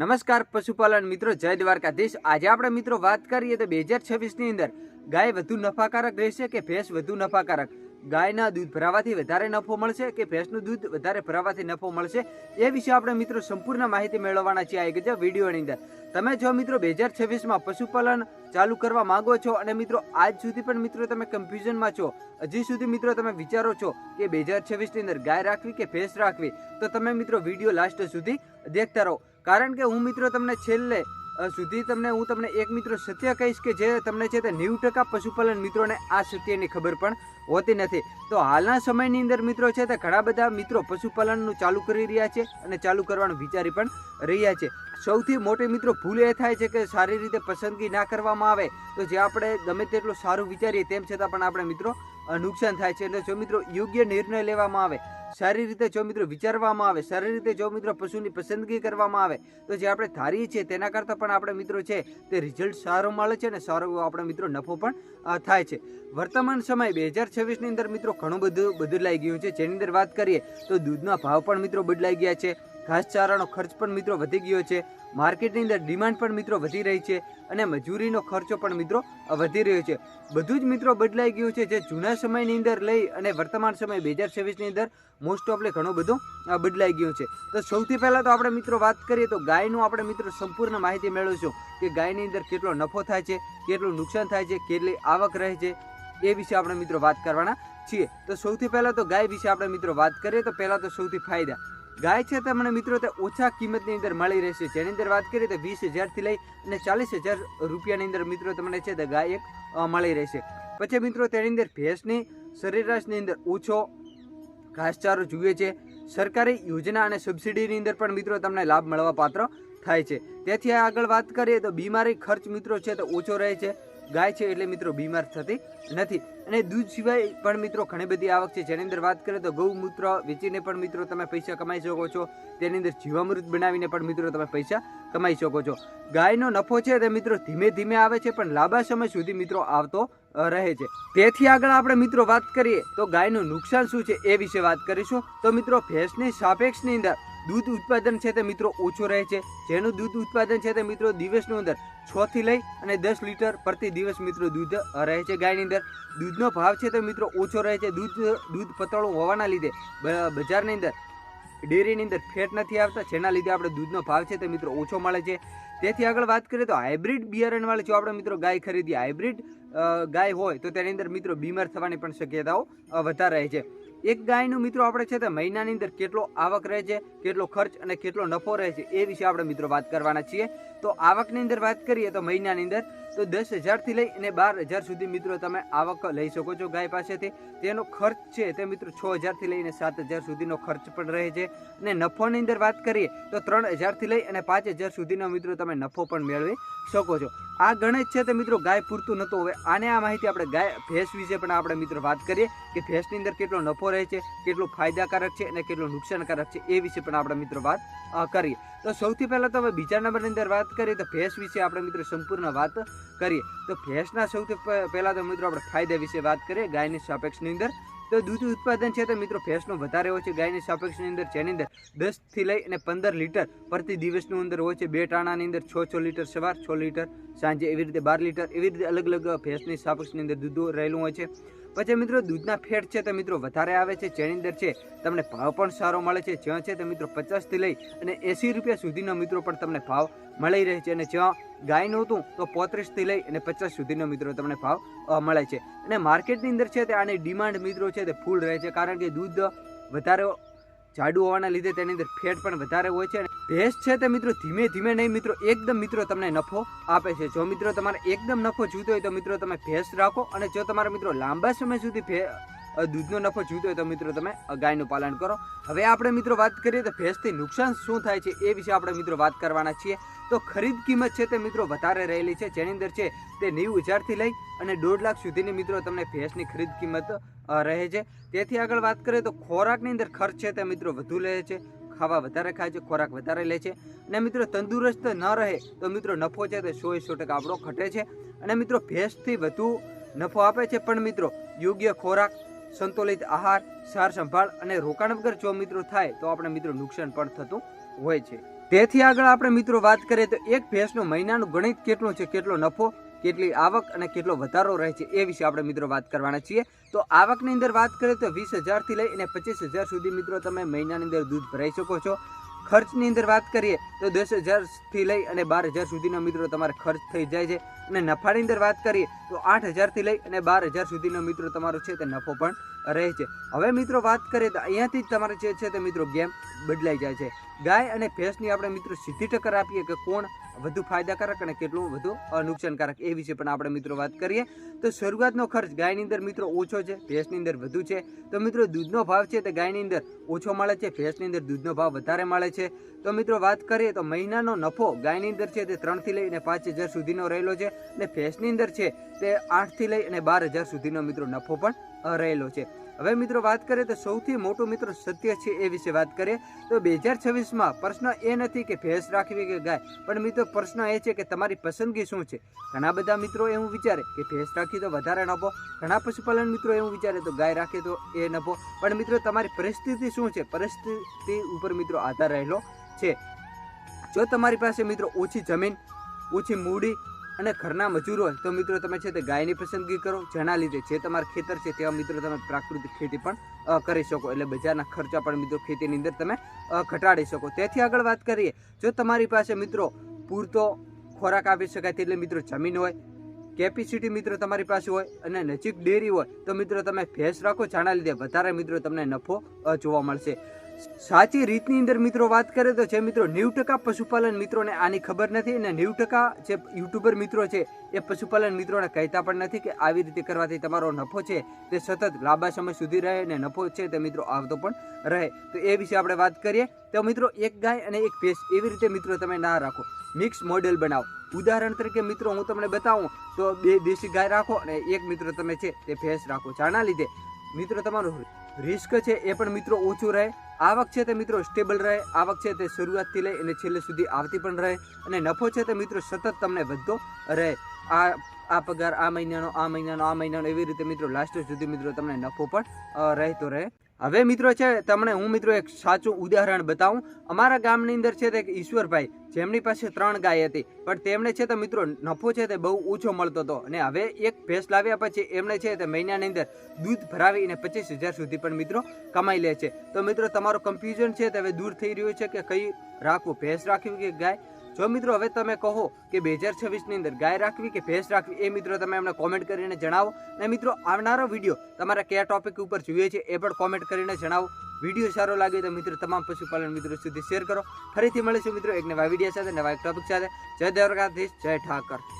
નમસ્કાર પશુપાલન મિત્રો, જય દ્વારકાધીશ. આજે આપણે મિત્રો વાત કરીએ તો બે હજાર છવ્વીસની અંદર ગાય વધુ નફાકારક રહેશે કે ભેંસ વધુ નફાકારક? ગાયના દૂધ ભરાવાથી વધારે નફો મળશે કે ભેંસનું દૂધ વધારે ભરાવાથી નફો મળશે? એ વિશે આપણે મિત્રો સંપૂર્ણ માહિતી મેળવવાના છીએ આ ગજબ વિડીયોની અંદર. તમે જો મિત્રો બે હજાર છવ્વીસમાં પશુપાલન ચાલુ કરવા માંગો છો અને મિત્રો આજ સુધી પણ મિત્રો તમે કન્ફ્યુઝનમાં છો, હજી સુધી મિત્રો તમે વિચારો છો કે બે હજાર છવ્વીસની અંદર ગાય રાખવી કે ભેંસ રાખવી, તો તમે મિત્રો વીડિયો લાસ્ટ સુધી દેખતા રહો. કારણ કે હું મિત્રો તમને છેલ્લે સુધી તમને, હું તમને એક મિત્રો સત્ય કહીશ કે જે તમને છે તે નેવું ટકા પશુપાલન મિત્રોને આ સત્યની ખબર પણ હોતી નથી. તો હાલના સમયની અંદર મિત્રો છે તે ઘણા બધા મિત્રો પશુપાલનનું ચાલુ કરી રહ્યા છે અને ચાલુ કરવાનું વિચારી પણ રહ્યા છે. સૌથી મોટી મિત્રો ભૂલ એ થાય છે કે સારી રીતે પસંદગી ના કરવામાં આવે. તો જે આપણે ગમે તેટલું સારું વિચારીએ તેમ છતાં પણ આપણે મિત્રો નુકસાન થાય છે એટલે જો મિત્રો યોગ્ય નિર્ણય લેવામાં આવે, સારી રીતે જો મિત્રો વિચારવામાં આવે, સારી રીતે જો મિત્રો પશુની પસંદગી કરવામાં આવે, તો જે આપણે ધારીએ છીએ તેના કરતાં પણ આપણે મિત્રો છે તે રિઝલ્ટ સારો મળે છે અને સારો એવો આપણે મિત્રો નફો પણ થાય છે. વર્તમાન સમય બે હજાર છવ્વીસની અંદર મિત્રો ઘણું બધું બદલાઈ ગયું છે. જેની અંદર વાત કરીએ તો દૂધના ભાવ પણ મિત્રો બદલાઈ ગયા છે. ઘાસચારાનો ખર્ચ પણ મિત્રો વધી ગયો છે. માર્કેટની અંદર ડિમાન્ડ પણ મિત્રો વધી રહી છે અને મજૂરીનો ખર્ચો પણ મિત્રો વધી રહ્યો છે. બધું જ મિત્રો બદલાઈ ગયું છે જે જૂના સમયની અંદર લઈ અને વર્તમાન સમય બે હજાર છવ્વીસની અંદર મોસ્ટ ઓફલી ઘણું બધું બદલાઈ ગયું છે. તો સૌથી પહેલાં તો આપણે મિત્રો વાત કરીએ તો ગાયનું આપણે મિત્રો સંપૂર્ણ માહિતી મેળવીશું કે ગાયની અંદર કેટલો નફો થાય છે, કેટલું નુકસાન થાય છે, કેટલી આવક રહે છે એ વિશે આપણે મિત્રો વાત કરવાના છીએ. તો સૌથી પહેલાં તો ગાય વિશે આપણે મિત્રો વાત કરીએ તો પહેલાં તો સૌથી ફાયદા. ગાય છે તમને મિત્રો તે ઓછા કિંમતની અંદર મળી રહેશે. જેની અંદર વાત કરીએ તો વીસ હજારથી લઈ અને ચાલીસ હજાર રૂપિયાની અંદર મિત્રો તમને છે તે ગાય એક મળી રહેશે. પછી મિત્રો તેની અંદર ભેંસની સરેરાશની અંદર ઓછો ઘાસચારો જુએ છે. સરકારી યોજના અને સબસિડીની અંદર પણ મિત્રો તમને લાભ મળવા પાત્ર થાય છે. તેથી આગળ વાત કરીએ તો બીમારી ખર્ચ મિત્રો છે તો ઓછો રહે છે. ગાય છે એટલે મિત્રો બીમાર થતી નથી. અને દૂધ સિવાય પણ મિત્રો ઘણી બધી આવક છે. જેની અંદર વાત કરીએ તો ગૌમૂત્ર વેચીને પણ મિત્રો તમે પૈસા કમાઈ શકો છો. તેની અંદર જીવામૃત બનાવીને પણ મિત્રો તમે પૈસા કમાઈ શકો છો. ગાયનો નફો છે તે મિત્રો ધીમે ધીમે આવે છે, પણ લાંબા સમય સુધી મિત્રો આવતો રહે છે. તેથી આગળ આપણે મિત્રો વાત કરીએ તો ગાયનું નુકસાન શું છે એ વિશે વાત કરીશું. તો મિત્રો ભેંસની સાપેક્ષની અંદર દૂધ ઉત્પાદન છે તે મિત્રો ઓછું રહે છે. જેનું દૂધ ઉત્પાદન છે તે મિત્રો દિવસની અંદર છ થી લઈ અને દસ લીટર પ્રતિ દિવસ મિત્રો દૂધ રહે છે ગાયની અંદર. દૂધનો ભાવ છે તે મિત્રો ઓછો રહે છે. દૂધ દૂધ પતળું હોવાના લીધે બજારની અંદર, ડેરીની અંદર ફેટ નથી આવતા, જેના લીધે આપણે દૂધનો ભાવ છે તે મિત્રો ઓછો મળે છે. તેથી આગળ વાત કરીએ તો હાઇબ્રિડ બિયારણવાળી જો આપણે મિત્રો ગાય ખરીદીએ, હાઇબ્રિડ ગાય હોય તો તેની અંદર મિત્રો બીમાર થવાની પણ શક્યતાઓ વધારે રહે છે. એક ગાયનું મિત્રો આપણે છે તે મહિનાની અંદર કેટલો આવક રહે છે, કેટલો ખર્ચ અને કેટલો નફો રહે છે એ વિશે આપણે મિત્રો વાત કરવાના છીએ. તો આવકની અંદર વાત કરીએ તો મહિનાની અંદર તો દસ હજારથી લઈ અને બાર હજાર સુધી મિત્રો તમે આવક લઈ શકો છો ગાય પાસેથી. તેનો ખર્ચ છે તે મિત્રો છ હજારથી લઈને સાત હજાર સુધીનો ખર્ચ પણ રહે છે. અને નફોની અંદર વાત કરીએ તો ત્રણ હજારથી લઈ અને પાંચ હજાર સુધીનો મિત્રો તમે નફો પણ મેળવી શકો છો. આ ગણેશ છે તે મિત્રો ગાય પૂરતું નહોતું. હવે આને આ માહિતી આપણે ગાય ભેંસ વિશે પણ આપણે મિત્રો વાત કરીએ કે ભેંસની અંદર કેટલો નફો રહે છે, કેટલું ફાયદાકારક છે અને કેટલું નુકસાનકારક છે એ વિશે પણ આપણે મિત્રો વાત કરીએ. તો સૌથી પહેલાં તો હવે બીજા નંબરની અંદર વાત કરીએ તો ભેંસ વિશે આપણે મિત્રો સંપૂર્ણ વાત કરીએ. તો ભેંસના સૌથી પહેલાં તો મિત્રો આપણે ફાયદા વિશે વાત કરીએ, ગાયની સાપેક્ષની અંદર. તો દૂધ ઉત્પાદન છે તો મિત્રો ભેંસનું વધારે હોય છે ગાયની સાપેક્ષની અંદર, જેની અંદર દસથી લઈ અને પંદર લીટર પ્રતિ દિવસનું અંદર હોય છે, બે ટાણાની અંદર છ છ લીટર સવાર, છ લીટર સાંજે એવી રીતે બાર લીટર એવી રીતે અલગ અલગ ભેંસની સાપેક્ષની અંદર દૂધ રહેલું હોય છે. પછી મિત્રો દૂધના ફેટ છે તો મિત્રો વધારે આવે છે, જેની અંદર છે તમને ભાવ પણ સારો મળે છે, જ્યાં છે તો મિત્રો પચાસથી લઈ અને એંસી રૂપિયા સુધીનો મિત્રો પણ તમને ભાવ મળી રહે છે અને જ્યાં ગાયનું હતું તો પોત્રીસથી લઈ અને પચાસ સુધીનો મિત્રો તમને ભાવ મળે છે. અને માર્કેટની અંદર છે તે આની ડિમાન્ડ મિત્રો છે તે ફૂલ રહે છે, કારણ કે દૂધ વધારે જાડું હોવાના લીધે તેની અંદર ફેટ પણ વધારે હોય છે ભેંસ છે તે મિત્રો ધીમે ધીમે નહીં, મિત્રો એકદમ મિત્રો તમને નફો આપે છે. જો મિત્રો તમારે એકદમ નફો જોઈતો હોય તો મિત્રો તમે ભેંસ રાખો અને જો તમારા મિત્રો લાંબા સમય સુધી દૂધનો નફો જોઈતો હોય તો મિત્રો તમે ગાયનું પાલન કરો. હવે આપણે મિત્રો વાત કરીએ તો ભેંસથી નુકસાન શું થાય છે એ વિશે આપણે મિત્રો વાત કરવાના છીએ. તો ખરીદ કિંમત છે તે મિત્રો વધારે રહેલી છે. જેની અંદર છે તે નેવું હજારથી લઈ અને દોઢ લાખ સુધીની મિત્રો તમને ભેંસની ખરીદ કિંમત રહે છે. તેથી આગળ વાત કરીએ તો ખોરાકની અંદર ખર્ચ છે તે મિત્રો વધુ રહે છે. ખાવા વધારે ખાય છે, ખોરાક વધારે લે છે. અને મિત્રો, તંદુરસ્ત ન રહે તો મિત્રો નફો છે તે સો સો ટકા આપણો ઘટે છે. અને મિત્રો, ભેંસથી વધુ નફો આપે છે. પણ મિત્રો, યોગ્ય ખોરાક, સંતુલિત આહાર, સાર સંભાળ અને રોકાણ વગર જો મિત્રો થાય તો આપણે મિત્રો નુકસાન પણ થતું હોય છે. તેથી આગળ આપણે મિત્રો વાત કરીએ તો એક ભેંસનો મહિનાનું ગણિત કેટલું છે, કેટલો નફો કેટલી આવક અને કેટલો વધારો રહે છે એ વિશે આપણે મિત્રો વાત કરવાના છીએ. તો આવકની અંદર વાત કરીએ તો વીસ હજારથી લઈ અને પચીસ હજાર સુધી મિત્રો તમે મહિનાની અંદર દૂધ ભરાઈ શકો છો. ખર્ચની અંદર વાત કરીએ તો દસ હજારથી લઈ અને બાર હજાર સુધીનો મિત્રો તમારે ખર્ચ થઈ જાય છે. અને નફાની અંદર વાત કરીએ તો આઠ હજારથી લઈ અને બાર હજાર સુધીનો મિત્રો તમારો છે તે નફો પણ રહે છે. હવે મિત્રો વાત કરીએ તો અહીંયાથી જ તમારે જે છે તે મિત્રો ગેમ બદલાઈ જાય છે. ગાય અને ભેંસની આપણે મિત્રો સીધી ટક્કર આપીએ કે કોણ વધુ ફાયદાકારક અને કેટલું વધુ નુકસાનકારક એ વિશે પણ આપણે મિત્રો વાત કરીએ. તો શરૂઆતનો ખર્ચ ગાયની અંદર મિત્રો ઓછો છે, ભેંસની અંદર વધુ છે. તો મિત્રો દૂધનો ભાવ છે તે ગાયની અંદર ઓછો મળે છે, ભેંસની અંદર દૂધનો ભાવ વધારે મળે છે. તો મિત્રો વાત કરીએ તો મહિનાનો નફો ગાયની અંદર છે તે ત્રણથી લઈ અને પાંચ હજાર સુધીનો રહેલો છે અને ભેંસની અંદર છે તે આઠથી લઈ અને બાર હજાર સુધીનો મિત્રો નફો પણ રહેલો છે. હવે મિત્રો વાત કરીએ તો સૌથી મોટું મિત્રો સત્ય છે એ વિશે વાત કરીએ તો બે હજાર છવ્વીસમાં પ્રશ્ન એ નથી કે ભેંસ રાખવી કે ગાય, પણ મિત્રો પ્રશ્ન એ છે કે તમારી પસંદગી શું છે? ઘણા બધા મિત્રો એવું વિચારે કે ભેંસ રાખી તો વધારે નફો ઘણા પશુપાલન મિત્રો એવું વિચારે તો ગાય રાખે તો એ નફો પણ મિત્રો તમારી પરિસ્થિતિ શું છે? પરિસ્થિતિ ઉપર મિત્રો આધાર રહેલો છે. જો તમારી પાસે મિત્રો ઓછી જમીન, ઓછી મૂડી અને ઘરના મજૂરો હોય તો મિત્રો તમે છે તે ગાયની પસંદગી કરો, જેના લીધે જે તમારા ખેતર છે તેવા મિત્રો તમે પ્રાકૃતિક ખેતી પણ કરી શકો. એટલે બજારના ખર્ચા પણ મિત્રો ખેતીની અંદર તમે ઘટાડી શકો. તેથી આગળ વાત કરીએ, જો તમારી પાસે મિત્રો પૂરતો ખોરાક આપી શકાય તેટલી મિત્રો જમીન હોય કેપેસિટી મિત્રો તમારી પાસે હોય અને નજીક ડેરી હોય, તો મિત્રો તમે ભેંસ રાખો જાણા લીધે વધારે મિત્રો તમને નફો જોવા મળશે. સાચી રીતની અંદર મિત્રો વાત કરે તો જે મિત્રો નેવું ટકા પશુપાલન મિત્રોને આની ખબર નથી અને નેવું ટકા જે યુટ્યુબર મિત્રો છે એ પશુપાલન મિત્રોને કહેતા પણ નથી કે આવી રીતે કરવાથી તમારો નફો છે તે સતત લાંબા સમય સુધી રહે અને નફો છે તે મિત્રો આવતો પણ રહે. તો એ વિશે આપણે વાત કરીએ. તો મિત્રો એક ગાય અને એક ભેંસ એવી રીતે મિત્રો તમે ના રાખો. મિક્સ મોડેલ બનાવો. ઉદાહરણ તરીકે મિત્રો હું તમને બતાવું. તો બે દેશી ગાય રાખો અને એક મિત્રો તમે છે તે ભેંસ રાખો. જાણા લીધે મિત્રો તમારું રિસ્ક છે એ પણ મિત્રો ઓછું રહે. આવક છે તે મિત્રો સ્ટેબલ રહે. આવક છે તે શરૂઆતથી લઈ અને છેલ્લે સુધી આવતી પણ રહે. અને નફો છે તે મિત્રો સતત તમને વધતો રહે. આ આ પગાર આ મહિનાનો આ મહિનાનો આ મહિનાનો એવી રીતે મિત્રો લાસ્ટ સુધી મિત્રો તમને નફો પણ રહેતો રહે. હવે મિત્રો છે, તમને હું મિત્રો એક સાચું ઉદાહરણ બતાવું. અમારા ગામની અંદર છે તે ઈશ્વરભાઈ, જેમની પાસે ત્રણ ગાય હતી. પણ તેમણે છે તો મિત્રો નફો છે તે બહુ ઓછો મળતો હતો. અને હવે એક ભેંસ લાવ્યા પછી એમણે છે તે મહિનાની અંદર દૂધ ભરાવીને પચીસ હજાર સુધી પણ મિત્રો કમાઈ લે છે. તો મિત્રો, તમારો કન્ફ્યુઝન છે તે હવે દૂર થઈ રહ્યું છે કે કઈ રાખવું? ભેંસ રાખવી કે ગાય? જો મિત્રો, હવે તમે કહો કે બે હજાર છવ્વીસની અંદર ગાય રાખવી કે ભેંસ રાખવી, એ મિત્રો તમે એમને કોમેન્ટ કરીને જણાવો. અને મિત્રો, આવનારો વીડિયો તમારે કયા ટોપિક ઉપર જોઈએ છે એ પણ કોમેન્ટ કરીને જણાવો. વીડિયો સારો લાગે તો મિત્રો, તમામ પશુપાલન મિત્રો સુધી શેર કરો. ફરીથી મળીશું મિત્રો એક નવા વીડિયો સાથે, નવા એક ટોપિક સાથે. જય દ્વારકાધીશ, જય ઠાકર.